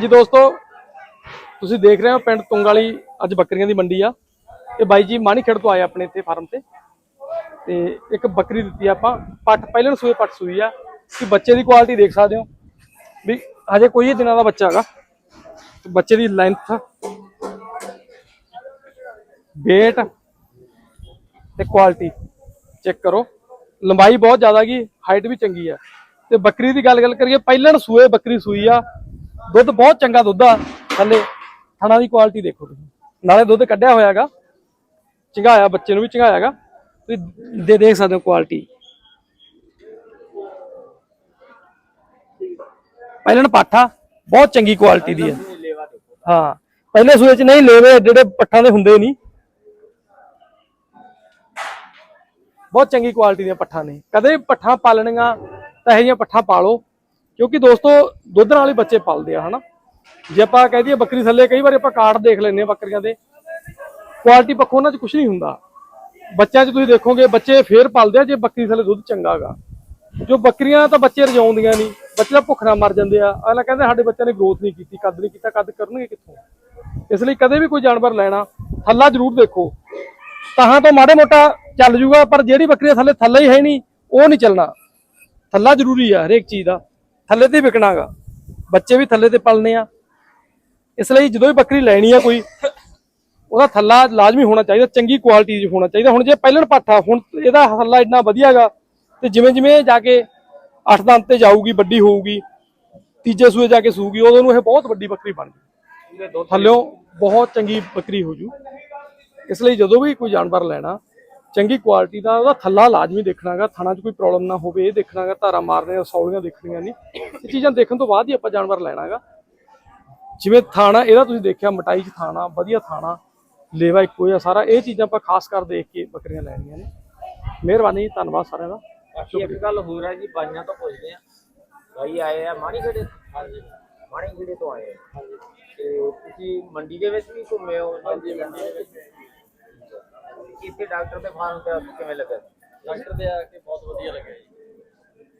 ਜੀ ਦੋਸਤੋ, ਤੁਸੀਂ ਦੇਖ ਰਹੇ ਹੋ ਪਿੰਡ ਤੁੰਗ ਵਾਲੀ ਅੱਜ ਬੱਕਰੀਆਂ ਦੀ ਮੰਡੀ ਆ। ਇਹ ਬਾਈ ਜੀ ਮਾਣੀਖੇੜ ਤੋਂ ਆਏ ਆਪਣੇ ਇੱਥੇ ਫਾਰਮ ਤੇ। ਤੇ ਇੱਕ ਬੱਕਰੀ ਦਿੱਤੀ ਆਪਾਂ ਪੱਟ ਪਹਿਲਾਂ ਸੂਏ ਪੱਟ ਸੂਈ ਆ। ਕਿ ਬੱਚੇ ਦੀ ਕੁਆਲਿਟੀ ਦੇਖ ਸਕਦੇ ਹੋ। ਵੀ ਹਜੇ ਕੋਈ ਦਿਨਾਂ ਦਾ ਬੱਚਾ ਹੈਗਾ। ਬੱਚੇ ਦੀ ਲੈਂਥ weight ਤੇ ਕੁਆਲਿਟੀ ਚੈੱਕ ਕਰੋ। ਲੰਬਾਈ ਬਹੁਤ ਜ਼ਿਆਦਾ ਗਈ ਹਾਈਟ ਵੀ ਚੰਗੀ ਆ। ਤੇ ਬੱਕਰੀ ਦੀ ਗੱਲ ਗੱਲ ਕਰੀਏ ਪਹਿਲਣ ਸੂਏ ਬੱਕਰੀ ਸੂਈ ਆ। ਦੁੱਧ ਬਹੁਤ ਚੰਗਾ ਦੁੱਧ ਆ। ਥੱਲੇ ਥਣਾ ਦੀ ਕੁਆਲਿਟੀ ਦੇਖੋ ਤੁਸੀਂ। ਨਾਲੇ ਦੁੱਧ ਕੱਢਿਆ ਹੋਇਆਗਾ। ਚੰਗਾਇਆ, ਬੱਚੇ ਨੂੰ ਵੀ ਚੰਗਾਇਆਗਾ। ਤੁਸੀਂ ਦੇ ਦੇਖ ਸਕਦੇ ਹੋ ਕੁਆਲਿਟੀ ਪਹਿਲਣ ਪਾਠਾ ਬਹੁਤ ਚੰਗੀ ਕੁਆਲਿਟੀ ਦੀ ਹੈ ਹਾਂ, ਪਹਿਲੇ ਸੂਏ ਚ ਨਹੀਂ ਲੇਵੇ, ਜਿਹੜੇ ਪੱਠਾਂ ਦੇ ਹੁੰਦੇ ਨਹੀਂ। ਬਹੁਤ ਚੰਗੀ ਕੁਆਲਿਟੀ ਦੀਆਂ ਪੱਠਾਂ ਨੇ। ਕਦੇ ਵੀ ਪੱਠਾਂ ਪਾਲਣੀਆਂ ਤਾਂ ਇਹੋ ਜਿਹੀਆਂ ਪੱਠਾਂ ਪਾਲੋ ਕਿਉਂਕਿ ਦੋਸਤੋ ਦੁੱਧ ਨਾਲ ਹੀ ਬੱਚੇ ਪਲਦੇ ਆ, ਹਨਾ? ਜੇ ਆਪਾਂ ਕਹਿ ਦਈਏ ਬੱਕਰੀ ਥੱਲੇ ਕਈ ਵਾਰੀ ਆਪਾਂ ਕਾਰਡ ਦੇਖ ਲੈਂਦੇ ਆ ਬੱਕਰੀਆਂ ਦੇ ਕੁਆਲਿਟੀ ਪੱਖੋਂ ਉਹਨਾਂ 'ਚ ਕੁਝ ਨਹੀਂ ਹੁੰਦਾ। ਬੱਚਿਆਂ 'ਚ ਤੁਸੀਂ ਦੇਖੋਗੇ ਬੱਚੇ ਫੇਰ ਪਲਦੇ ਆ ਜੇ ਬੱਕਰੀ ਥੱਲੇ ਦੁੱਧ ਚੰਗਾ ਹੈਗਾ ਜੋ ਬੱਕਰੀਆਂ ਤਾਂ ਬੱਚੇ ਰਜਾਉਂਦੀਆਂ ਨਹੀਂ, ਬੱਚੇ ਤਾਂ ਭੁੱਖ ਨਾਲ ਮਰ ਜਾਂਦੇ ਆ। ਅਗਲਾ ਕਹਿੰਦੇ ਸਾਡੇ ਬੱਚਿਆਂ ਨੇ ਗਰੋਥ ਨਹੀਂ ਕੀਤੀ, ਕੱਦ ਨਹੀਂ ਕੀਤਾ, ਕੱਦ ਕਰਨਗੇ ਕਿੱਥੋਂ? ਇਸ ਲਈ ਕਦੇ ਵੀ ਕੋਈ ਜਾਨਵਰ ਲੈਣਾ, ਥੱਲਾ ਜ਼ਰੂਰ ਦੇਖੋ। ਤਾਹਾਂ ਤੋਂ ਮਾੜੇ ਮੋਟਾ ਚੱਲ ਜੂਗਾ, ਪਰ ਜਿਹੜੀ ਬੱਕਰੀ ਥੱਲੇ ਥੱਲੇ ਹੀ ਹੈ ਨਹੀਂ, ਉਹ ਨਹੀਂ ਚੱਲਣਾ। ਥੱਲਾ ਜ਼ਰੂਰੀ ਆ ਹਰੇਕ ਚੀਜ਼ ਦਾ। ਥੱਲੇ ਤੇ ਵਿਕਣਾਗਾ। ਬੱਚੇ ਵੀ ਥੱਲੇ ਤੇ ਪਲਨੇ ਆ। ਇਸ ਲਈ ਜਦੋਂ ਵੀ ਬੱਕਰੀ ਲੈਣੀ ਆ ਕੋਈ ਉਹਦਾ ਥੱਲਾ ਲਾਜ਼ਮੀ ਹੋਣਾ ਚਾਹੀਦਾ ਚੰਗੀ ਕੁਆਲਿਟੀ ਚ ਹੋਣਾ ਚਾਹੀਦਾ। ਹੁਣ ਜੇ ਪਹਿਲਣ ਪਾਠਾ ਹੁਣ ਇਹਦਾ ਥੱਲਾ ਇੰਨਾ ਵਧੀਆਗਾ ਤੇ ਜਿਵੇਂ ਜਿਵੇਂ ਜਾ ਕੇ ਅੱਠ ਦੰਦ ਤੇ ਜਾਊਗੀ ਵੱਡੀ ਹੋਊਗੀ ਤੀਜੇ ਸੂਏ ਜਾ ਕੇ ਸੂਗੀ ਉਦੋਂ ਨੂੰ ਇਹ ਬਹੁਤ ਵੱਡੀ ਬੱਕਰੀ ਬਣ ਜੂ। ਥੱਲਿਓਂ ਬਹੁਤ ਚੰਗੀ ਬੱਕਰੀ ਹੋ ਜੂ। ਇਸ ਲਈ ਜਦੋਂ ਵੀ ਕੋਈ ਜਾਨਵਰ ਲੈਣਾ ਚੰਗੀ ਕੁਆਲਿਟੀ ਦਾ ਉਹਦਾ ਥੱਲਾ ਲਾਜ਼ਮੀ ਦੇਖਣਾਗਾ ਥਣਾ 'ਚ ਕੋਈ ਪ੍ਰੋਬਲਮ ਨਾ ਹੋਵੇ ਇਹ ਦੇਖਣਾਗਾ ਧਾਰਾ ਮਾਰਨੇ ਸੌਲੀਆਂ ਦੇਖਣੀਆਂ ਨਹੀਂ। ਇਹ ਚੀਜ਼ਾਂ ਦੇਖਣ ਤੋਂ ਬਾਅਦ ਹੀ ਆਪਾਂ ਜਾਨਵਰ ਲੈਣਾਗਾ ਜਿਵੇਂ ਥਾਣਾ ਇਹਦਾ ਤੁਸੀਂ ਦੇਖਿਆ ਮਟਾਈ 'ਚ ਥਾਣਾ ਵਧੀਆ ਥਾਣਾ ਲੇਵਾ ਇੱਕੋ ਹੀ ਆ ਸਾਰਾ ਇਹ ਚੀਜ਼ਾਂ ਆਪਾਂ ਖਾਸ ਕਰ ਦੇਖ ਕੇ ਬੱਕਰੀਆਂ ਲੈਣੀਆਂ ਨੇ। ਮਿਹਰਬਾਨੀ ਜੀ, ਧੰਨਵਾਦ ਸਾਰਿਆਂ ਦਾ। ਬਾਕੀ ਇੱਕ ਗੱਲ ਹੋਰ ਹੈ ਜੀ ਬਾਈਆਂ ਤੋਂ ਪੁੱਛਦੇ ਆ ਬਾਈ ਆਏ ਆ ਮਾਣੀ ਖੇੜੇ ਹਾਂਜੀ। ਮਾਣੀ ਖੇੜੇ ਤੋਂ ਆਏ ਆ। ਤੇ ਤੁਸੀਂ ਮੰਡੀ ਦੇ ਵਿੱਚ ਵੀ ਘੁੰਮੇ ਹੋ ਹਾਂਜੀ ਮੰਡੀ ਦੇ ਵਿੱਚ। ਇੱਥੇ ਡਾਕਟਰ ਦੇ ਫਾਰਮ ਤੇ ਆ ਕਿਵੇਂ ਲੱਗਾ? ਡਾਕਟਰ ਦੇ ਆ ਕੇ ਬਹੁਤ ਵਧੀਆ ਲੱਗਿਆ ਜੀ।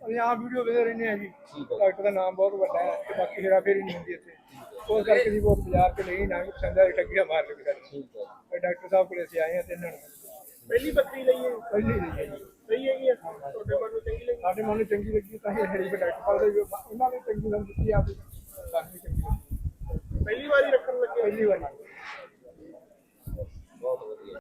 ਅਸੀਂ ਆਪ ਵੀਡੀਓ ਵੇਖ ਰਹਿੰਦੇ ਆ ਜੀ। ਠੀਕ ਹੈ। ਡਾਕਟਰ ਦਾ ਨਾਮ ਬਹੁਤ ਵੱਡਾ ਹੈ ਤੇ ਬਾਕੀ ਹੇਰਾ ਫੇਰੀ ਨਹੀਂ ਹੁੰਦੀ ਇੱਥੇ। ਉਸ ਕਰਕੇ ਜੀ ਬਹੁਤ ਬਾਜ਼ਾਰ ਤੇ ਨਹੀਂ ਨਾ ਪਸੰਦ ਆ ਟੱਗੀਆਂ ਮਾਰ ਹੈ। ਤੇ ਡਾਕਟਰ ਸਾਹਿਬ ਕੋਲ ਅਸੀਂ ਆਏ ਹਾਂ ਤੇ ਇਹਨਾਂ ਨੂੰ ਪਹਿਲੀ ਬੱਕਰੀ ਲਈ ਹੈ। ਪਹਿਲੀ ਨਹੀਂ ਹੈ ਜੀ। ਸਹੀ ਹੈਗੀ ਤੁਹਾਡੇ ਮਨ ਨੂੰ ਚੰਗੀ ਲੱਗੀ? ਸਾਡੇ ਮਨ ਨੂੰ ਚੰਗੀ ਲੱਗੀ ਤਾਂ ਹੀ ਹਰੀ ਡਾਕਟਰ ਸਾਹਿਬ ਦੇ ਉਹਨਾਂ ਨੇ ਚੰਗੀ ਸਾਨੂੰ ਦਿੱਤੀ ਆਪ ਸਾਨੂੰ ਚੰਗੀ ਪਹਿਲੀ ਵਾਰੀ ਰੱਖਣ ਲੱਗੇ ਪਹਿਲੀ ਵਾਰੀ।